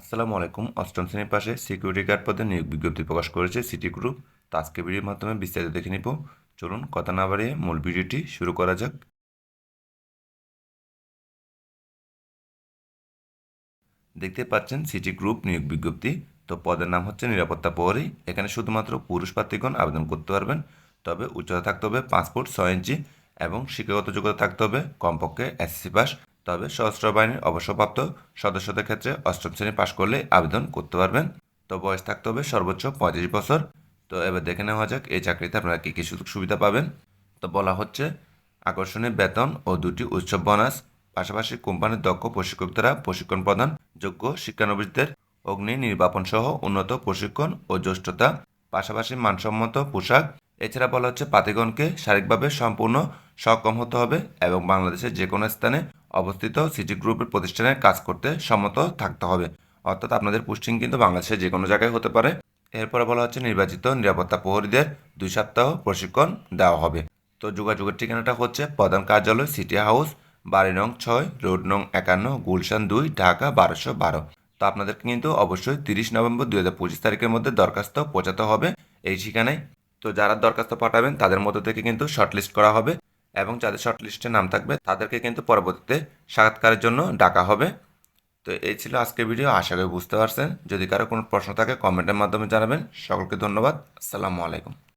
আসসালামু আলাইকুম। অষ্টম শ্রেণির পাশে সিকিউরিটি গার্ড পদে নিয়োগ বিজ্ঞপ্তি প্রকাশ করেছে সিটি গ্রুপ তো আজকে ভিডিওর মাধ্যমে বিস্তারিত দেখে নিব। চলুন, কথা না বাড়িয়ে মূল ভিডিওটি শুরু করা যাক। দেখতে পাচ্ছেন সিটি গ্রুপ নিয়োগ বিজ্ঞপ্তি। তো পদের নাম হচ্ছে নিরাপত্তা প্রহরী। এখানে শুধুমাত্র পুরুষ প্রার্থীগণ আবেদন করতে পারবেন। তবে উচ্চতা থাকতে হবে পাসপোর্ট ছয় ইঞ্চি এবং শিক্ষাগত যোগ্যতা থাকতে হবে কমপক্ষে এসএসসি পাস। তবে সশস্ত্র বাহিনীর অবসরপ্রাপ্ত সদস্যদের ক্ষেত্রে অষ্টম শ্রেণি পাশ করলে আবেদন করতে পারবেন। তো বয়স থাকতে হবে সর্বোচ্চ পঁয়ত্রিশ বছর। তো এবার দেখে নেওয়া যাক, এই চাকরিতে আপনারা কী কী সুযোগ সুবিধা পাবেন। তো বলা হচ্ছে, আকর্ষণীয় বেতন ও দুটি উৎসব বোনাস পাশাপাশি কোম্পানির দক্ষ প্রশিক্ষক দ্বারা প্রশিক্ষণ প্রদান, যোগ্য শিক্ষানবিশদের অগ্নি নির্বাপন সহ উন্নত প্রশিক্ষণ ও জ্যেষ্ঠতা, পাশাপাশি মানসম্মত পোশাক। এছাড়া বলা হচ্ছে, পাতিগণকে শারীরিকভাবে সম্পূর্ণ সক্ষম হতে হবে এবং বাংলাদেশের যে কোনো স্থানে অবস্থিত সিটি গ্রুপের প্রতিষ্ঠানে কাজ করতে সম্মত থাকতে হবে। অর্থাৎ আপনাদের পোস্টিং কিন্তু বাংলাদেশের যে কোনো জায়গায় হতে পারে। এরপরে বলা হচ্ছে নির্বাচিত নিরাপত্তা প্রহরীদের দুই সপ্তাহ প্রশিক্ষণ দেওয়া হবে। তো যোগাযোগের ঠিকানাটা হচ্ছে প্রধান কার্যালয়, সিটি হাউস, বাড়ি নং ছয়, রোড নং একান্ন, গুলশান দুই, ঢাকা বারোশো বারো। তো আপনাদেরকে কিন্তু অবশ্যই তিরিশ নভেম্বর দুই হাজার পঁচিশ তারিখের মধ্যে দরখাস্ত পৌঁছাতে হবে এই ঠিকানায়। তো যারা দরখাস্ত পাঠাবেন তাদের মধ্য থেকে কিন্তু শর্টলিস্ট করা হবে। এবং যাদের শর্ট লিস্টে নাম থাকবে, তাদেরকে কিন্তু পরবর্তীতে সাক্ষাৎকারের জন্য ডাকা হবে। তো এই ছিল আজকের ভিডিও। আশা করি বুঝতে পারছেন। যদি কারও কোনো প্রশ্ন থাকে, কমেন্টের মাধ্যমে জানাবেন। সকলকে ধন্যবাদ। আসসালামু আলাইকুম।